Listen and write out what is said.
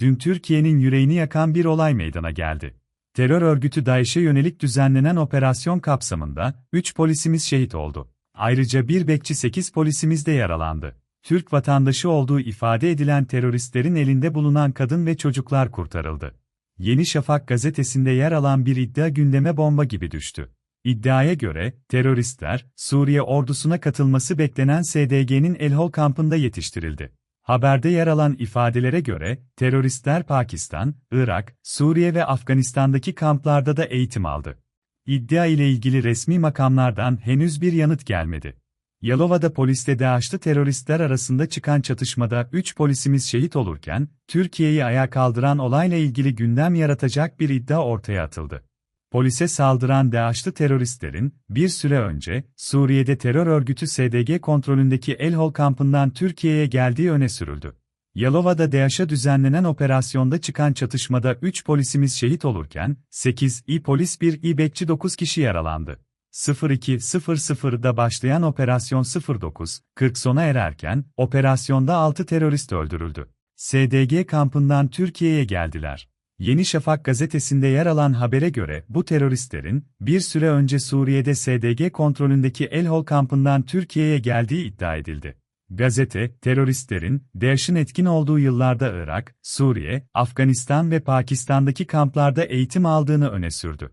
dün Türkiye'nin yüreğini yakan bir olay meydana geldi. Terör örgütü DAEŞ'e yönelik düzenlenen operasyon kapsamında 3 polisimiz şehit oldu. Ayrıca bir bekçi 8 polisimiz de yaralandı. Türk vatandaşı olduğu ifade edilen teröristlerin elinde bulunan kadın ve çocuklar kurtarıldı. Yeni Şafak gazetesinde yer alan bir iddia gündeme bomba gibi düştü. İddiaya göre, teröristler, Suriye ordusuna katılması beklenen SDG'nin Elhol kampında yetiştirildi. Haberde yer alan ifadelere göre, teröristler Pakistan, Irak, Suriye ve Afganistan'daki kamplarda da eğitim aldı. İddia ile ilgili resmi makamlardan henüz bir yanıt gelmedi. Yalova'da polisle DAEŞ'li teröristler arasında çıkan çatışmada 3 polisimiz şehit olurken, Türkiye'yi ayağa kaldıran olayla ilgili gündem yaratacak bir iddia ortaya atıldı. Polise saldıran DAEŞ'li teröristlerin, bir süre önce, Suriye'de terör örgütü SDG kontrolündeki Elhol kampından Türkiye'ye geldiği öne sürüldü. Yalova'da DAEŞ'e düzenlenen operasyonda çıkan çatışmada 3 polisimiz şehit olurken, 8 İ polis 1 İ bekçi 9 kişi yaralandı. 02.00'da başlayan operasyon 09.40 sona ererken, operasyonda 6 terörist öldürüldü. SDG kampından Türkiye'ye geldiler. Yeni Şafak gazetesinde yer alan habere göre bu teröristlerin bir süre önce Suriye'de SDG kontrolündeki Elhol kampından Türkiye'ye geldiği iddia edildi. Gazete, teröristlerin DAEŞ'in etkin olduğu yıllarda Irak, Suriye, Afganistan ve Pakistan'daki kamplarda eğitim aldığını öne sürdü.